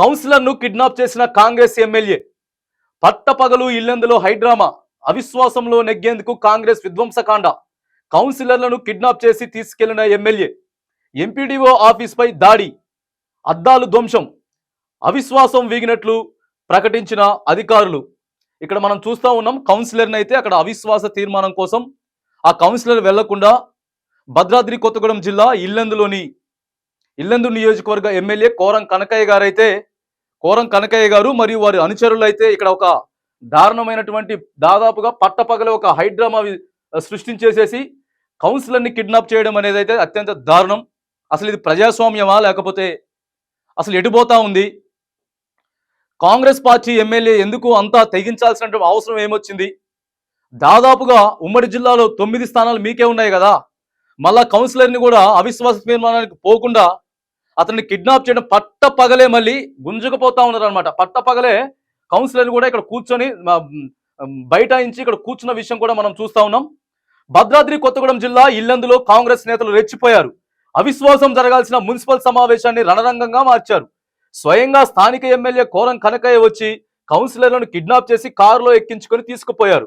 కౌన్సిలర్ను kidnap చేసిన Congress MLA. పట్టపగలు ఇల్లందులో హైడ్రామా. అవిశ్వాసంలో నెగ్గేందుకు కాంగ్రెస్ విధ్వంసకాండ. కౌన్సిలర్లను కిడ్నాప్ చేసి తీసుకెళ్ళిన ఎమ్మెల్యే. ఎంపీడీఓ ఆఫీస్పై దాడి. అద్దాలు ధ్వంసం. అవిశ్వాసం వీగినట్లు ప్రకటించిన అధికారులు. ఇక్కడ మనం చూస్తా ఉన్నాం కౌన్సిలర్ని అయితే అక్కడ అవిశ్వాస తీర్మానం కోసం ఆ కౌన్సిలర్ వెళ్ళకుండా భద్రాద్రి కొత్తగూడెం జిల్లా ఇల్లందులోని ఇల్లందు నియోజకవర్గ ఎమ్మెల్యే కోరం కనకయ్య గారైతే కోరం కనకయ్య గారు మరియు వారి అనుచరులు అయితే ఇక్కడ ఒక దారుణమైనటువంటి దాదాపుగా పట్టపగల ఒక హైడ్రామా సృష్టించేసేసి కౌన్సిలర్ని కిడ్నాప్ చేయడం అనేది అయితే అత్యంత దారుణం. అసలు ఇది ప్రజాస్వామ్యమా లేకపోతే అసలు ఎటుపోతా ఉంది? కాంగ్రెస్ పార్టీ ఎమ్మెల్యే ఎందుకు అంతా తెగించాల్సిన అవసరం ఏమొచ్చింది? దాదాపుగా ఉమ్మడి జిల్లాలో తొమ్మిది స్థానాలు మీకే ఉన్నాయి కదా. మళ్ళా కౌన్సిలర్ని కూడా అవిశ్వాస తీర్మానానికి పోకుండా అతన్ని కిడ్నాప్ చేయడం పట్ట పగలే మళ్ళీ గుంజుకుపోతా ఉన్నారు అనమాట పట్ట పగలే కౌన్సిలర్ కూడా ఇక్కడ కూర్చొని మ, బైఠాయించి ఇక్కడ కూర్చున్న విషయం కూడా మనం చూస్తా ఉన్నాం. భద్రాద్రి కొత్తగూడెం జిల్లా ఇల్లందులో కాంగ్రెస్ నేతలు రెచ్చిపోయారు. అవిశ్వాసం జరగాల్సిన మున్సిపల్ సమావేశాన్ని రణరంగంగా మార్చారు. స్వయంగా స్థానిక ఎమ్మెల్యే కోరం కనకయ్య వచ్చి కౌన్సిలర్లను కిడ్నాప్ చేసి కారులో ఎక్కించుకొని తీసుకుపోయారు.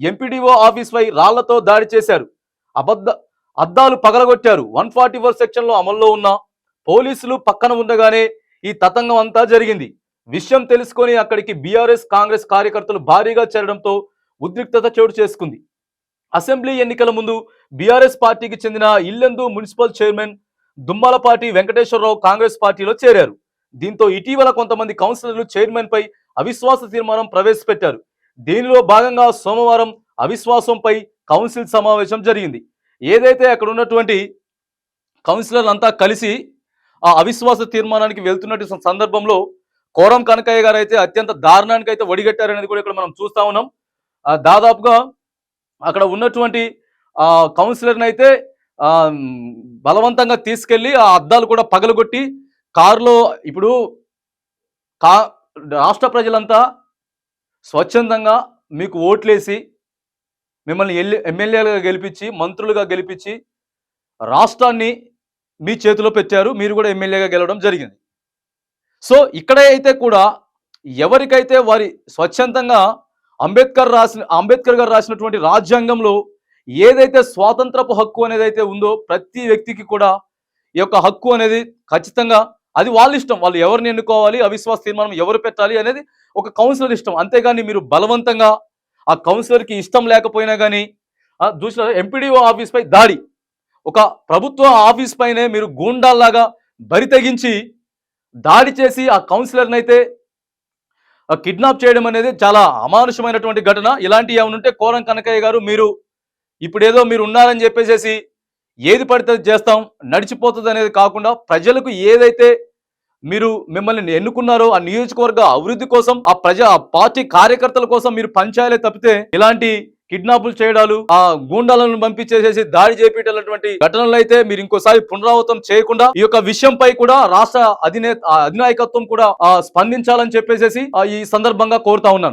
ఎంపీడీఓ ఆఫీస్ పై రాళ్ళతో దాడి చేశారు. అబద్ధ అద్దాలు పగలగొట్టారు. వన్ ఫార్టీ ఫోర్ సెక్షన్లో అమల్లో ఉన్న పోలీసులు పక్కన ఉండగానే ఈ తతంగం అంతా జరిగింది. విషయం తెలుసుకొని అక్కడికి బీఆర్ఎస్ కాంగ్రెస్ కార్యకర్తలు భారీగా చేరడంతో ఉద్రిక్తత చోటు చేసుకుంది. అసెంబ్లీ ఎన్నికల ముందు బీఆర్ఎస్ పార్టీకి చెందిన ఇల్లెందు మున్సిపల్ చైర్మన్ దుమ్మలపాటి వెంకటేశ్వరరావు కాంగ్రెస్ పార్టీలో చేరారు. దీంతో ఇటీవల కొంతమంది కౌన్సిలర్లు చైర్మన్ పై అవిశ్వాస తీర్మానం ప్రవేశపెట్టారు. దీనిలో భాగంగా సోమవారం అవిశ్వాసంపై కౌన్సిల్ సమావేశం జరిగింది. ఏదైతే అక్కడ ఉన్నటువంటి కౌన్సిలర్లు అంతా కలిసి ఆ అవిశ్వాస తీర్మానానికి వెళ్తున్నట్టు సందర్భంలో కోరం కనకయ్య గారు అయితే అత్యంత దారుణానికి అయితే ఒడిగట్టారనేది కూడా ఇక్కడ మనం చూస్తా ఉన్నాం. దాదాపుగా అక్కడ ఉన్నటువంటి ఆ కౌన్సిలర్ని అయితే ఆ, బలవంతంగా తీసుకెళ్ళి ఆ అద్దాలు కూడా పగలగొట్టి కారులో ఇప్పుడు కా రాష్ట్ర ప్రజలంతా స్వచ్ఛందంగా మీకు ఓట్లేసి మిమ్మల్ని ఎల్లి ఎమ్మెల్యేలుగా గెలిపించి మంత్రులుగా గెలిపించి రాష్ట్రాన్ని మీ చేతిలో పెట్టారు మీరు కూడా ఎమ్మెల్యేగా గెలవడం జరిగింది. సో ఇక్కడ అయితే కూడా ఎవరికైతే వారి స్వచ్ఛందంగా అంబేద్కర్ రాసిన అంబేద్కర్ గారు రాసినటువంటి రాజ్యాంగంలో ఏదైతే స్వాతంత్రపు హక్కు అనేది అయితే ఉందో ప్రతి వ్యక్తికి కూడా ఈ యొక్క హక్కు అనేది ఖచ్చితంగా అది వాళ్ళ ఇష్టం. వాళ్ళు ఎవరిని ఎన్నుకోవాలి అవిశ్వాస తీర్మానం ఎవరు పెట్టాలి అనేది ఒక కౌన్సిలర్ ఇష్టం. అంతేగాని మీరు బలవంతంగా ఆ కౌన్సిలర్కి ఇష్టం లేకపోయినా కానీ చూసిన ఎంపీడీఓ ఆఫీస్ పై దాడి ఒక ప్రభుత్వ ఆఫీస్ పైనే మీరు గూండాల్లాగా బరి తెగించి దాడి చేసి ఆ కౌన్సిలర్ని అయితే కిడ్నాప్ చేయడం అనేది చాలా అమానుషమైనటువంటి ఘటన. ఇలాంటివి ఏమైనా ఉంటే కోరం కనకయ్య గారు మీరు ఇప్పుడేదో మీరు ఉన్నారని చెప్పేసేసి ఏది పడితే అది చేస్తాం నడిచిపోతుంది అనేది కాకుండా ప్రజలకు ఏదైతే మీరు మిమ్మల్ని ఎన్నుకున్నారో ఆ నియోజకవర్గ అభివృద్ధి కోసం ఆ ప్రజా ఆ పార్టీ కార్యకర్తల కోసం మీరు పంచాయలే తప్పితే ఇలాంటి కిడ్నాపులు చేయడాలు ఆ గూండాలను పంపించేసేసి దాడి చేపేటటువంటి ఘటనలు అయితే మీరు ఇంకోసారి పునరావృతం చేయకుండా ఈ యొక్క విషయంపై కూడా రాష్ట్ర అధినే అధినాయకత్వం కూడా స్పందించాలని చెప్పేసి ఈ సందర్భంగా కోరుతా ఉన్నాను.